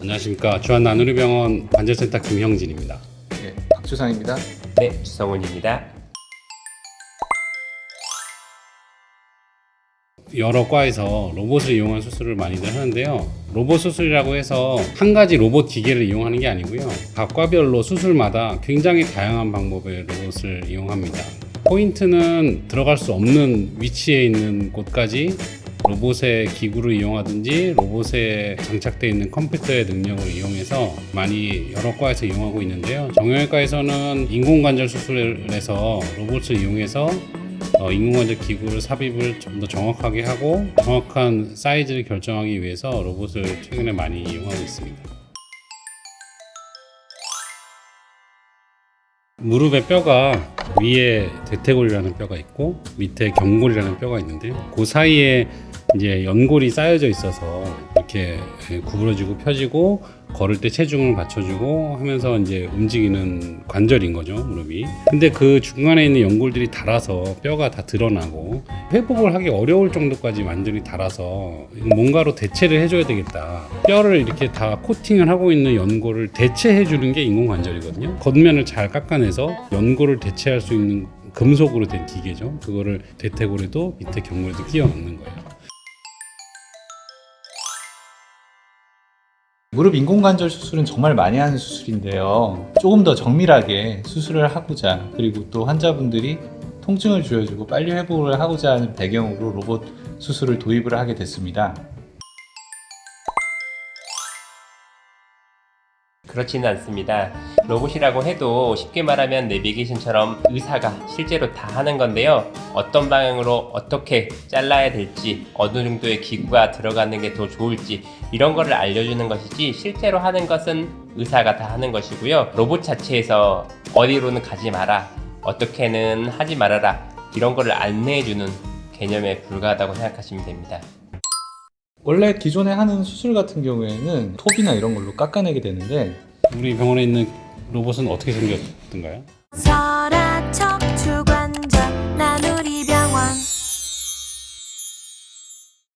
안녕하십니까 주한 나누리병원 관절센터 김형진입니다. 네, 박주상입니다. 네, 주성훈입니다. 여러 과에서 로봇을 이용한 수술을 많이들 하는데요. 로봇 수술이라고 해서 한 가지 로봇 기계를 이용하는 게 아니고요. 각 과별로 수술마다 굉장히 다양한 방법의 로봇을 이용합니다. 포인트는 들어갈 수 없는 위치에 있는 곳까지 로봇의 기구를 이용하든지 로봇에 장착되어 있는 컴퓨터의 능력을 이용해서 많이 여러 과에서 이용하고 있는데요. 정형외과에서는 인공관절 수술에서 로봇을 이용해서 어, 인공관절 기구를 삽입을 좀 더 정확하게 하고 정확한 사이즈를 결정하기 위해서 로봇을 최근에 많이 이용하고 있습니다. 무릎의 뼈가 위에 대퇴골이라는 뼈가 있고 밑에 경골이라는 뼈가 있는데요. 그 사이에 이제 연골이 쌓여져 있어서 이렇게 구부러지고 펴지고 걸을 때 체중을 받쳐주고 하면서 이제 움직이는 관절인 거죠 무릎이. 근데 그 중간에 있는 연골들이 닳아서 뼈가 다 드러나고 회복을 하기 어려울 정도까지 완전히 닳아서 뭔가로 대체를 해줘야 되겠다. 뼈를 이렇게 다 코팅을 하고 있는 연골을 대체해 주는 게 인공관절이거든요. 겉면을 잘 깎아내서 연골을 대체할 수 있는 금속으로 된 기계죠. 그거를 대퇴골에도 밑에 경골에도 끼워 넣는 거예요. 무릎 인공관절 수술은 정말 많이 하는 수술인데요. 조금 더 정밀하게 수술을 하고자 그리고 또 환자분들이 통증을 줄여주고 빨리 회복을 하고자 하는 배경으로 로봇 수술을 도입을 하게 됐습니다. 그렇지는 않습니다. 로봇이라고 해도 쉽게 말하면 내비게이션처럼 의사가 실제로 다 하는 건데요. 어떤 방향으로 어떻게 잘라야 될지, 어느 정도의 기구가 들어가는 게 더 좋을지 이런 거를 알려주는 것이지 실제로 하는 것은 의사가 다 하는 것이고요. 로봇 자체에서 어디로는 가지 마라, 어떻게는 하지 말아라 이런 거를 안내해주는 개념에 불과하다고 생각하시면 됩니다. 원래 기존에 하는 수술 같은 경우에는 톱이나 이런 걸로 깎아내게 되는데 우리 병원에 있는 로봇은 어떻게 생겼던가요? 설아 척추관절 나누리병원